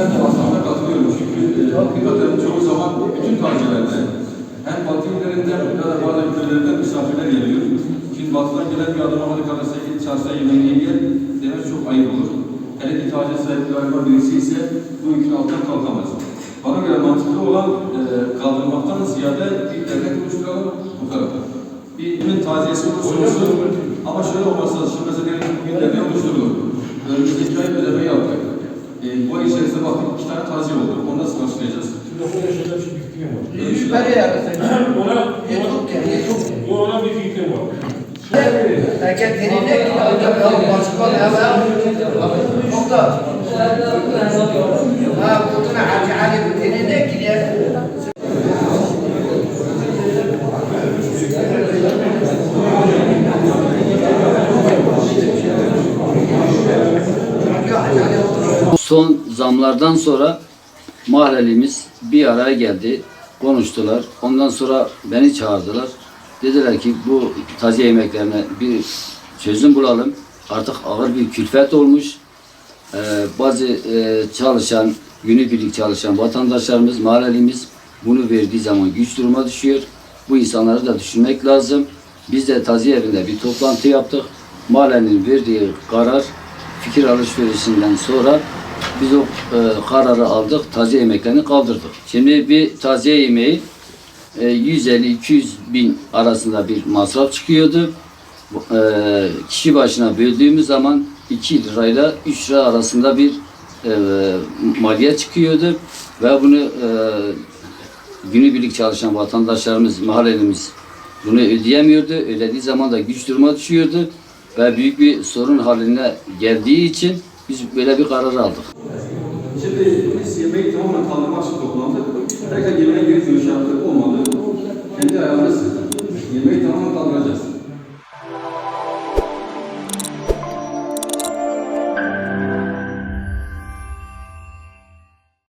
ben de aslında katılıyorum. Çünkü e, hakikaten çoğu zaman bütün tacilerde hem batı illerinden ya da bazı ülkelerinden misafirler geliyor. Şimdi batıdan gelen bir adam Amerika kalırsa git çarşıya yemeğini yer demek çok ayıp olur. Hele ki sahibi galiba birisi ise bu yükün altından kalkamaz. Bana göre mantıklı olan e, kaldırmaktan ziyade bir dernek oluşturalım bu tarafa. Bir imin taziyesi olursa olsun ama şöyle olmasa şimdi mesela diyelim bugün dernek oluşturulur. Önümüzdeki ay ödeme yaptık. E, bu ay içerisinde baktık iki tane taziye oldu. Onu nasıl karşılayacağız? Şimdi ona şöyle bir fikrim var. Yukarı yarasın. Ona, Yetuk ya, yetuk. ona, ona bir fikrim var. Erkek tenine ki alacak ya başka ne var? Nokta. Son zamlardan sonra mahallelimiz bir araya geldi, konuştular. Ondan sonra beni çağırdılar. Dediler ki bu taziye yemeklerine bir çözüm bulalım. Artık ağır bir külfet olmuş. Ee, bazı e, çalışan, günübirlik çalışan vatandaşlarımız, mahallelimiz bunu verdiği zaman güç duruma düşüyor. Bu insanları da düşünmek lazım. Biz de taziye evinde bir toplantı yaptık. Mahallenin verdiği karar, fikir alışverişinden sonra biz o e, kararı aldık, taziye yemeklerini kaldırdık. Şimdi bir taziye yemeği e, 150-200 bin arasında bir masraf çıkıyordu. E, kişi başına böldüğümüz zaman 2 lirayla 3 lira arasında bir e, maliyet çıkıyordu ve bunu e, günübirlik çalışan vatandaşlarımız, mahallelimiz bunu ödeyemiyordu. Ödediği zaman da güç duruma düşüyordu ve büyük bir sorun haline geldiği için biz böyle bir karar aldık. Şimdi biz yemeği tamamen kaldırmak için toplandık. Tekrar yemeğe geri dönüş yaptık. Olmadı. Kendi ayağımız yemeği tamamen kaldıracağız.